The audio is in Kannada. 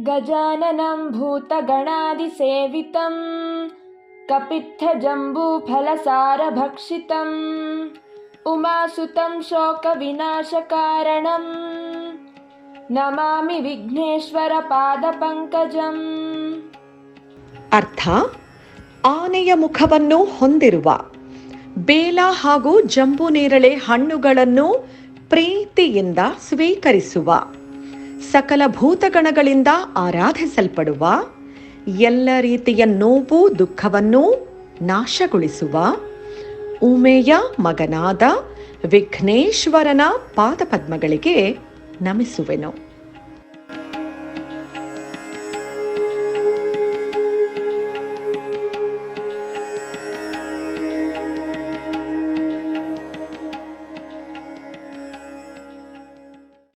गजाननं भूतगणादिसेवितं कपित्थजम्बूफलसारभक्षितम् उमासुतं शोकविनाशकारणम् ನಮಾಮಿ ವಿಘ್ನೇಶ್ವರ ಪಾದಪಂಕಜಂ ಅರ್ಥ ಆನೆಯ ಮುಖವನ್ನು ಹೊಂದಿರುವ ಬೇಲ ಹಾಗೂ ಜಂಬೂ ನೇರಳೆ ಹಣ್ಣುಗಳನ್ನು ಪ್ರೀತಿಯಿಂದ ಸ್ವೀಕರಿಸುವ ಸಕಲ ಭೂತಗಣಗಳಿಂದ ಆರಾಧಿಸಲ್ಪಡುವ ಎಲ್ಲ ರೀತಿಯ ನೋವು ದುಃಖವನ್ನು ನಾಶಗೊಳಿಸುವ ಉಮೆಯ ಮಗನಾದ ವಿಘ್ನೇಶ್ವರನ ಪಾದಪದ್ಮಗಳಿಗೆ ನಮಿಸುವೆನು.